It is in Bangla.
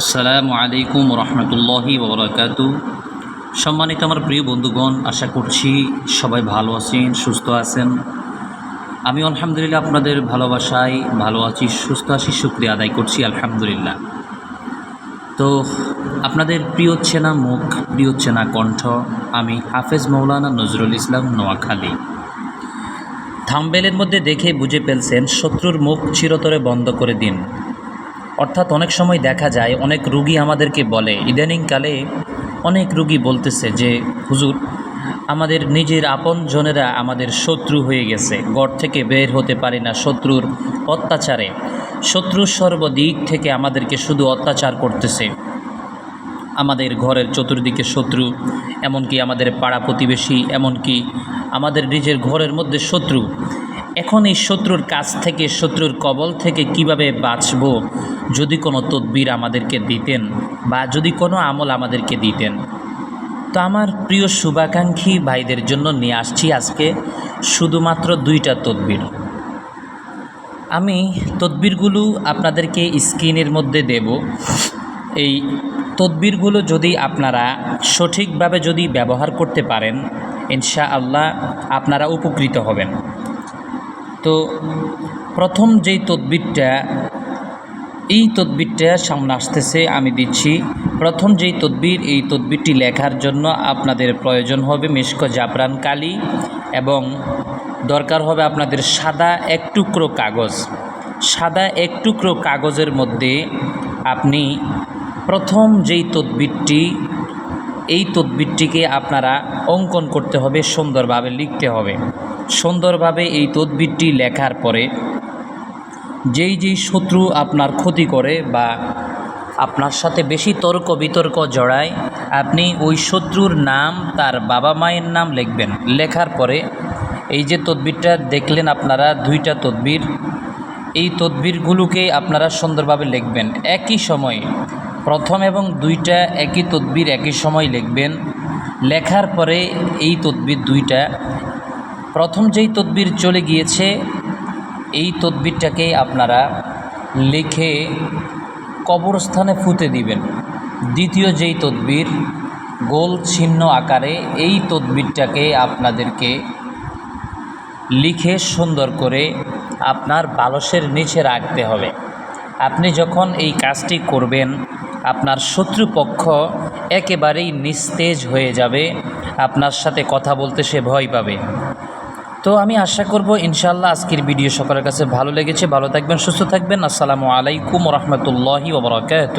আসসালামু আলাইকুম রহমতুল্লাহি ওবরাকাত। সম্মানিত আমার প্রিয় বন্ধুগণ, আশা করছি সবাই ভালো আছেন, সুস্থ আছেন। আমি আলহামদুলিল্লাহ আপনাদের ভালোবাসায় ভালো আছি, সুস্থ আছি, শুক্রিয়া আদায় করছি, আলহামদুলিল্লাহ। তো আপনাদের প্রিয় হচ্ছে না মুখ, প্রিয় হচ্ছে না কণ্ঠ, আমি হাফেজ মৌলানা নজরুল ইসলাম নোয়াখালী। থাম্বেলের মধ্যে দেখে বুঝে ফেলছেন, শত্রুর মুখ চিরতরে বন্ধ করে দিন। অর্থাৎ অনেক সময় দেখা যায় অনেক রুগী আমাদেরকে বলে, ইদানিংকালে অনেক রুগী বলতেছে যে, হুজুর, আমাদের নিজের আপন জনেরা আমাদের শত্রু হয়ে গেছে, গড় থেকে বের হতে পারি না শত্রুর অত্যাচারে। শত্রুর সর্বদিক থেকে আমাদেরকে শুধু অত্যাচার করতেছে। আমাদের ঘরের চতুর্দিকে শত্রু, এমনকি আমাদের পাড়া প্রতিবেশী, এমনকি আমাদের নিজের ঘরের মধ্যে শত্রু। এখন এই শত্রুর কাছ থেকে, শত্রুর কবল থেকে কীভাবে বাঁচব? যদি কোনো তদবির আমাদেরকে দিতেন বা যদি কোনো আমল আমাদেরকে দিতেন। তো আমার প্রিয় শুভাকাঙ্ক্ষী ভাইদের জন্য নিয়ে আসছি আজকে শুধুমাত্র দুইটা তদবির। আমি তদবিরগুলো আপনাদেরকে স্ক্রিনের মধ্যে দেব। এই তদবিরগুলো যদি আপনারা সঠিকভাবে যদি ব্যবহার করতে পারেন ইনশা আল্লাহ আপনারা উপকৃত হবেন। তো প্রথম যেই তদবিরটা, এই তদবিরটা সামনে আসতেছে, আমি দিচ্ছি। প্রথম যেই তদবির, এই তদবিরটি লেখার জন্য আপনাদের প্রয়োজন হবে মিষ্ক জাফরান কালি এবং দরকার হবে আপনাদের সাদা এক টুকরো কাগজ। সাদা এক টুকরো কাগজের মধ্যে আপনি প্রথম যেই তদবিরটি, এই তদবিরটিকে আপনারা অঙ্কন করতে হবে, সুন্দরভাবে লিখতে হবে। সুন্দরভাবে এই তদবিরটি লেখার পরে, যেই যেই শত্রু আপনার ক্ষতি করে বা আপনার সাথে বেশি তর্ক বিতর্ক জড়ায়, আপনি ওই শত্রুর নাম তার বাবা মায়ের নাম লিখবেন। লেখার পরে এই যে তদবিরটা দেখলেন আপনারা, দুইটা তদবির, এই তদবিরগুলোকে আপনারা সুন্দরভাবে লিখবেন। একই সময়ে, প্রথম এবং দুইটা একই তদবির একই সময় লিখবেন। লেখার পরে এই তদবির দুইটা প্রথম যেই তদবির চলে গিয়েছে, এই তদবিরটাকে আপনারা লিখে কবরস্থানে ফুতে দিবেন। দ্বিতীয় যেই তদবির, গোল ছিন্ন আকারে এই তদবিরটাকে আপনাদেরকে লিখে সুন্দর করে আপনার বালসের নিচে রাখতে হবে। আপনি যখন এই কাজটি করবেন, আপনার শত্রুপক্ষ একেবারেই নিস্তেজ হয়ে যাবে, আপনার সাথে কথা বলতে সে ভয় পাবে। তো আমি আশা করব ইনশাল্লাহ আজকের ভিডিও সকলের কাছে ভালো লেগেছে, ভালো থাকবেন, সুস্থ থাকবেন। আসসালামু আলাইকুম রহমতুল্লাহি ওবরাকাত